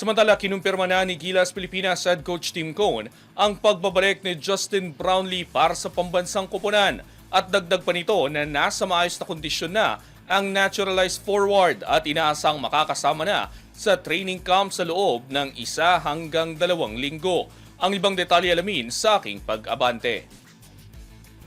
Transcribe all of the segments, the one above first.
Samantala, kinumpirma na ni Gilas Pilipinas head coach Tim Cone ang pagbabalik ni Justin Brownlee para sa pambansang kupunan at dagdag pa nito na nasa maayos na kondisyon na ang naturalized forward at inaasang makakasama na sa training camp sa loob ng isa hanggang dalawang linggo. Ang ibang detalye alamin sa aking pag-abante.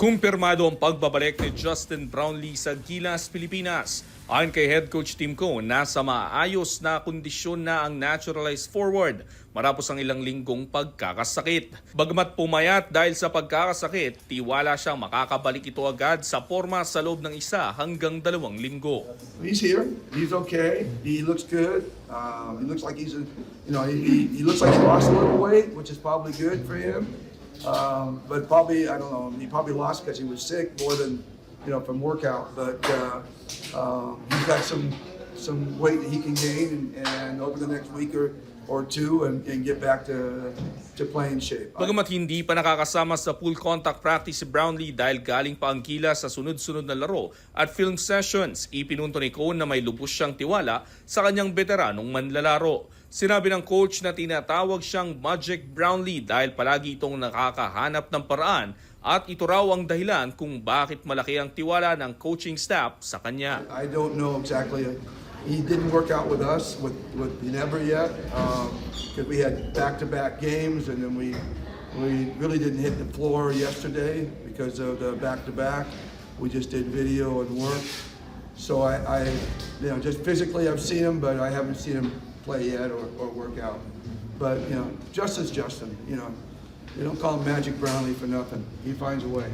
Kumpirmado ang pagbabalik ni Justin Brownlee sa Gilas, Pilipinas. Ayon kay head coach Tim Cone, nasa maayos na kondisyon na ang naturalized forward marapos ang ilang linggong pagkakasakit. Bagamat pumayat dahil sa pagkakasakit, tiwala siyang makakabalik ito agad sa forma sa loob ng isa hanggang dalawang linggo. He's here. He's okay. He looks good. Um, he looks like he's, you know, he, he looks like he lost a little weight, which is probably good for him. Um, but probably, I don't know, he probably lost because he was sick more than, you know, from workout. But uh, um, he's got some some weight that he can gain and, and over the next week or, or two and, and get back to to playing shape. Bagamat hindi pa nakakasama sa full contact practice si Brownlee dahil galing pa ang gila sa sunod-sunod na laro at film sessions, ipinunto ni Cone na may lubos siyang tiwala sa kanyang veteranong manlalaro. Sinabi ng coach na tinatawag siyang Magic Brownlee dahil palagi itong nakakahanap ng paraan at ito raw ang dahilan kung bakit malaki ang tiwala ng coaching staff sa kanya. I don't know exactly. He didn't work out with us with with Ginebra yet because we had back-to-back games, and then we we really didn't hit the floor yesterday because of the back-to-back. We just did video and work. So I, I you know, just physically I've seen him, but I haven't seen him play yet or, or work out. But you know, Justin's Justin. You know, they don't call him Magic Brownlee for nothing. He finds a way.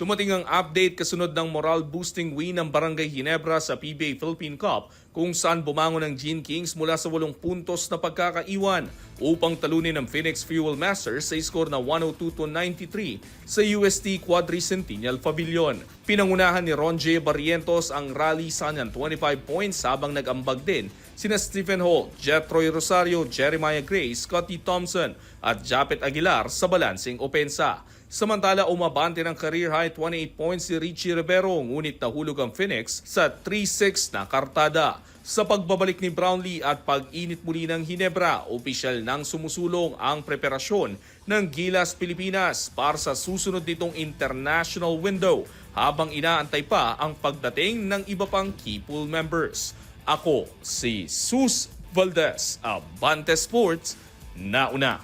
Dumating ang update kasunod ng moral-boosting win ng Barangay Ginebra sa PBA Philippine Cup kung saan bumangon ang Gene Kings mula sa walong puntos na pagkakaiwan upang talunin ang Phoenix Fuel Masters sa score na 102-93 sa UST Quadricentennial Pavilion. Pinangunahan ni Ron J. Barrientos ang rally sa kanyang 25 points habang nag-ambag din sina Stephen Holt, Jetroy Rosario, Jeremiah Gray, Scotty Thompson at Japet Aguilar sa balancing opensa. Samantala, umabante ng career high 28 points si Richie Rivero ngunit nahulog ang Phoenix sa 3-6 na kartada. Sa pagbabalik ni Brownlee at pag-init muli ng Hinebra, opisyal nang sumusulong ang preparasyon ng Gilas Pilipinas para sa susunod nitong international window habang inaantay pa ang pagdating ng iba pang key pool members. Ako si Sus Valdez, Abante Sports, nauna.